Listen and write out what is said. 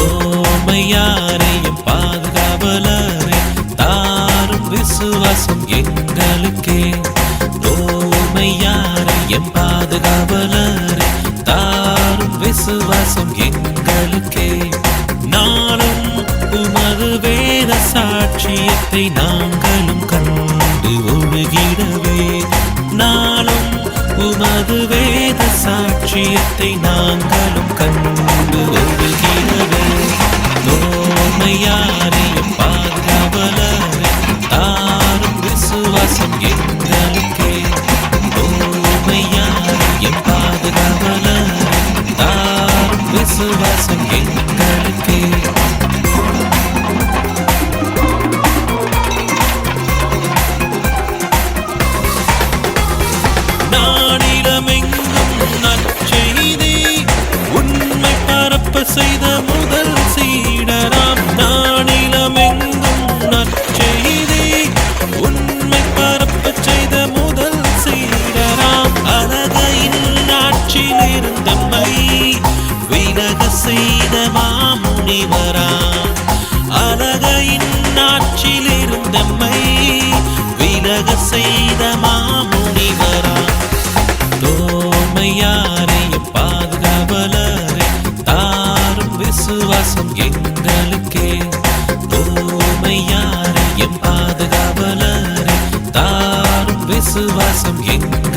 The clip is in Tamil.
தோமையாரையும் பாதுகாவலரே தாரும் விசுவாசம் எங்களுக்கே. தோமையாரையும் பாதுகாவலரே தாரும் விசுவாசம் எங்களுக்கே. நாளும் உமது வேத சாட்சியத்தை நாங்களும் கண்டு ஒழுகிடவே. நாளும் உமது வேத சாட்சியத்தை நாங்கள் நோமையாரையும் பாதுகாவலரே தாரும் விசுவாசம் எங்களுக்கே. நோமையாரையும் பாதுகாவலரே தாரும் விசுவாசம் எங்களுக்கே. நம்மை விலக செய்த மாமுனிவரா. தோமையாரை பாதுகாவலரை தாரும் விசுவாசம் எங்களுக்கே. தோமையாரை பாதுகாவலரை தாரும் விசுவாசம் எங்கள்